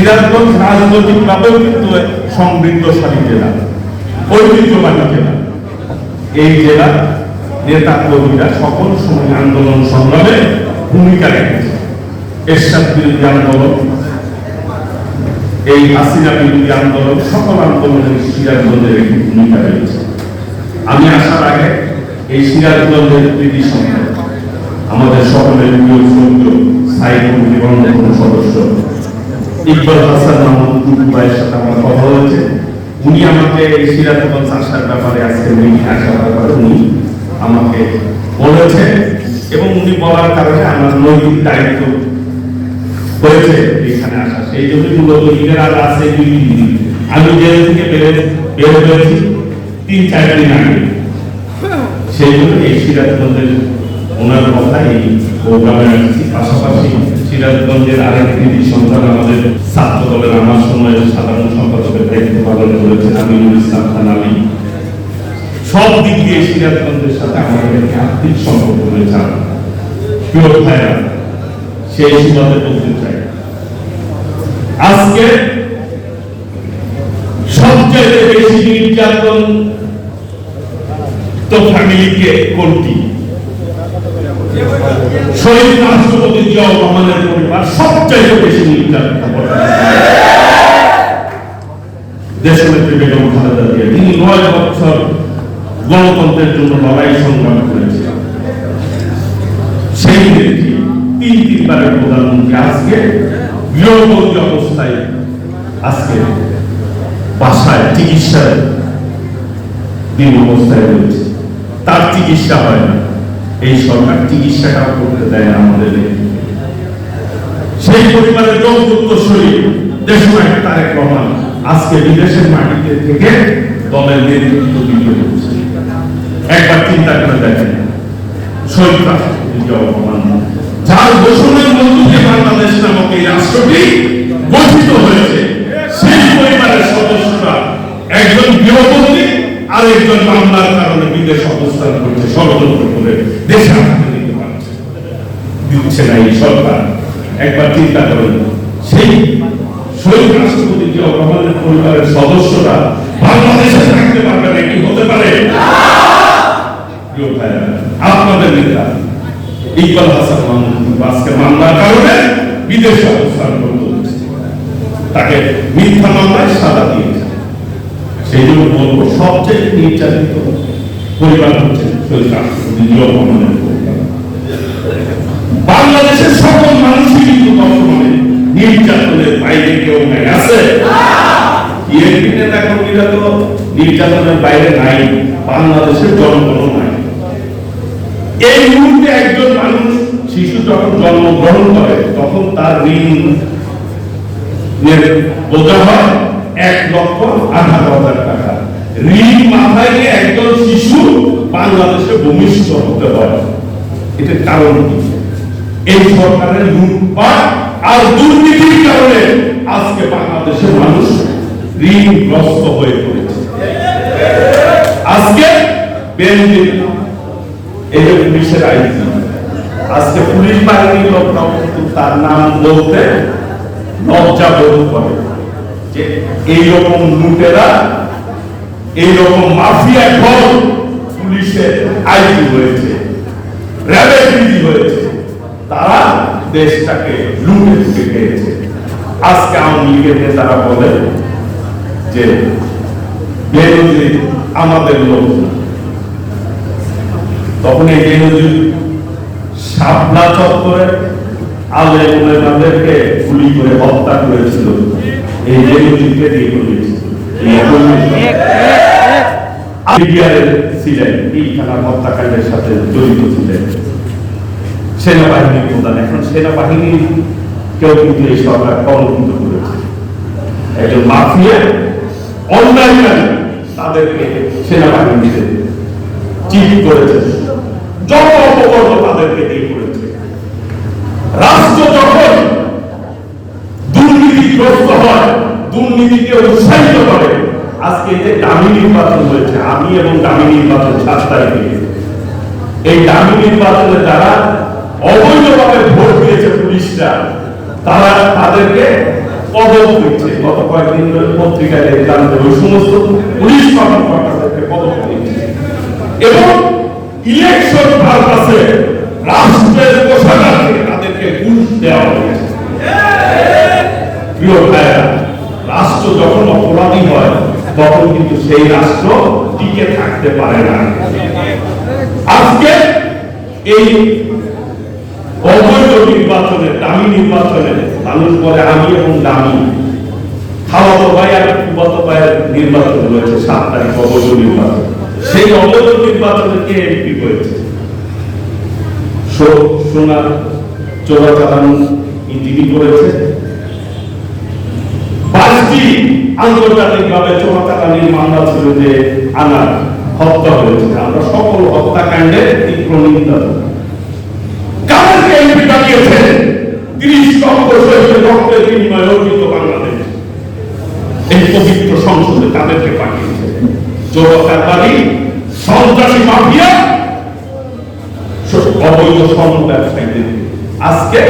সিরাজগঞ্জ রাজনৈতিকভাবেও কিন্তু সমৃদ্ধশালী জেলা, ঐতিহ্যবাহী জেলা। এই জেলার নেতা কর্মীরা সকল সময় আন্দোলন সংগ্রামে ভূমিকা রেখেছে। এরশাদ বিরোধী আন্দোলন, এই হাসিনা বিরোধী আন্দোলন, সকল আন্দোলনের সিরাজগঞ্জের একটি ভূমিকা রয়েছে। আমি আসার আগে এই সিরাজগঞ্জের কৃতি সম্পদ আমাদের সকলের প্রিয় স্থায়ী কমিটি অন্যতম সদস্য ইকবাল হাসান মাহমুদ ভাইয়ের সাথে আমার কথা হয়েছে। উনি আমাকে সিরাজগঞ্জ আসার ব্যাপারে আজকে মিটিং আসার ব্যাপারে উনি আমাকে বলেছে এবং উনি বলার কারণে আমার নৈতিক দায়িত্ব হয়েছে এখানে আসা। সেই জন্য মূলত ঈদের দুই তিন দিন। আমি জেল থেকে বের বের হয়েছি তিন, চার দিন আগে। সেই জন্য এই সিরাজগঞ্জের ওনার কথা এই প্রোগ্রামে আসছি। পাশাপাশি সিরাজগঞ্জের আরেক কৃতি আমার সময়ের সাধারণ সম্পাদকের দায়িত্ব পালন করেছেন আমিনুল ইসলাম খান আলী সব দিক দিয়ে সিরাজগঞ্জের সাথে আমাদের একটি আর্থিক সম্পর্ক রয়েছে প্রিয় ভাইরা সেই সুবাদে বলতে চাই। আজকে সবচেয়ে বেশি নির্যাতন তো ফ্যামিলিকে কোনটি? শহীদ রাষ্ট্রপতি জিয়াউর রহমানের পরিবার সবচেয়ে বেশি নির্যাতন। দেশনেত্রী বেগম খালেদা জিয়া, তিনি নয় বছর গণতন্ত্রের জন্য লড়াই সংগ্রাম করেছিলেন। সেই নেত্রী তিন তিনবারের প্রধানমন্ত্রী, আজকে গৃহবন্দী অবস্থায় আজকে বাসায় চিকিৎসায় দিন অবস্থায় রয়েছে। তার চিকিৎসা হয় না। এই সরকার চিকিৎসাটাও করতে দেয় না আমাদের সেই পরিবারের যোগ্য শরীর দেশনায়ক তারেক রহমান। আজকে বিদেশের মাটিতে থেকে দলের নেতৃত্ব দিতে হচ্ছে। একবার চিন্তা করে দেখেন জিয়াউর যার মধ্য দিয়ে বাংলাদেশ নামক এই রাষ্ট্রটি গঠিত হয়েছে, সেই পরিবারের সদস্যরা একজন গৃহবন্দী আর একজন মামলার কারণে বিদেশ অবস্থান করছে ষড়যন্ত্র করে দেশে পারছে। দিচ্ছে না এই সরকার। একবার চিন্তা করেন, সেই শহীদ রাষ্ট্রপতি জিয়াউর রহমানের পরিবারের সদস্যরা বাংলাদেশে থাকতে পারবে না, কি হতে পারে? আপনাদের নেতা, ইকবাল হাসান মাহমুদ আজকে মামলার কারণে বিদেশে অবস্থান করতে তাকে মিথ্যা মামলায় সাজা দিয়েছে। সেই জন্য বলব, সবচেয়ে নির্যাতিত পরিবার হচ্ছে শহীদ রাষ্ট্রপতি জিয়াউর বাংলাদেশের সকল মানুষই কিন্তু নির্যাতনের বাইরে কেউ নাই আছে? বিএনপি নেতা কর্মীরা তো নির্যাতনের বাইরে নাই বাংলাদেশের জনগণ নাই। এই মুহূর্তে একজন মানুষ শিশু যখন জন্মগ্রহণ করে তখন তার ঋণ এর বোঝা হয় এক লক্ষ আঠারো হাজার টাকা। ঋণ মাথায় নিয়ে একজন শিশু বাংলাদেশে ভূমিষ্ঠ হতে হয় এটার কারণ কি? এই সরকারের লুটপাট আর দুর্নীতির কারণে আজকে বাংলাদেশের মানুষ ঋণগ্রস্ত হয়ে পড়েছে। আজকে বেঞ্জিন এই পুলিশের আইজি আজকে পুলিশ বাহিনীর লোকরাও কিন্তু তার নাম বলতে লজ্জা বোধ করে যে এইরকম লুটেরা, এইরকম মাফিয়া ঘর পুলিশের আইজি হয়েছে র্যাবের হয়েছে তারা দেশটাকে লুটে লুটে খেয়েছে। আজকে আওয়ামী লীগের নেতারা বলে যে বেনজির আমাদের লোক তখন এই বেনজির শাপলা চত্বরে আলে উলেমাদেরকে গুলি করে হত্যা করেছিল। এই বেনজিরকে দিয়ে করেছিল ছিলেন এই থানার হত্যাকাণ্ডের সাথে জড়িত ছিলেন। সেনাবাহিনীর প্রধান। এখন সেনাবাহিনী কেউ কিন্তু এই সরকার কলঙ্কিত করেছে। একজন মাফিয়া, অন্যায়কারী, তাদেরকে সেনাবাহিনীতে চিঠি করেছে। যত অপকর্ম তাদেরকে দিয়ে করেছে। রাষ্ট্র যখন দুর্নীতিগ্রস্ত হয়, দুর্নীতিকে উৎসাহিত করে, আজকে যে দামি নির্বাচন হয়েছে, আমি এবং দামি নির্বাচন সাত তারিখে এই দামি নির্বাচনে যারা অবৈধভাবে ভোট দিয়েছে পুলিশরা। তারা তাদেরকে পদক দিচ্ছে। গত কয়েকদিন ধরে পত্রিকায় দেখলাম ওই সমস্ত পুলিশ কর্মকর্তাদেরকে পদক দিচ্ছে। এবং ইলেকশন পারপাসে রাষ্ট্রের কোষাগারে তাদেরকে ঘুষ দেওয়া হয়েছে। প্রিয় ভাইরা রাষ্ট্র যখন অপরাধী হয়, তখন কিন্তু সেই রাষ্ট্র টিকে থাকতে পারে না। আজকে এই অবৈধ নির্বাচনে, দামি নির্বাচনে মানুষ বলে আমি এবং দামি। খাওয়াতো ভাই আর ফুবাতো ভাইয়ের নির্বাচন রয়েছে সাত তারিখ অবৈধ নির্বাচন। সেই অবৈধ নির্বাচনে কে এমপি হয়েছে? সো- সোনার চোরাচালান তিনি করেছে। পাঁচটি আন্তর্জাতিক ভাবে চোরাচালানির মামলা ছিল যে আনা হত্যা হয়েছে। আমরা সকল হত্যাকাণ্ডের তীব্র নিন্দা কাদেরকে এমপি বানিয়েছেন তিরিশ লক্ষ রক্তের বিনিময়ে অর্জিত বাংলাদেশ। এই পবিত্র সংসদে তাদেরকে পাঠিয়েছে। চোরকারবাদী সন্ত্রাসী মাফিয়া, অবৈধ স্বর্ণ ব্যবসায়ীদের আজকে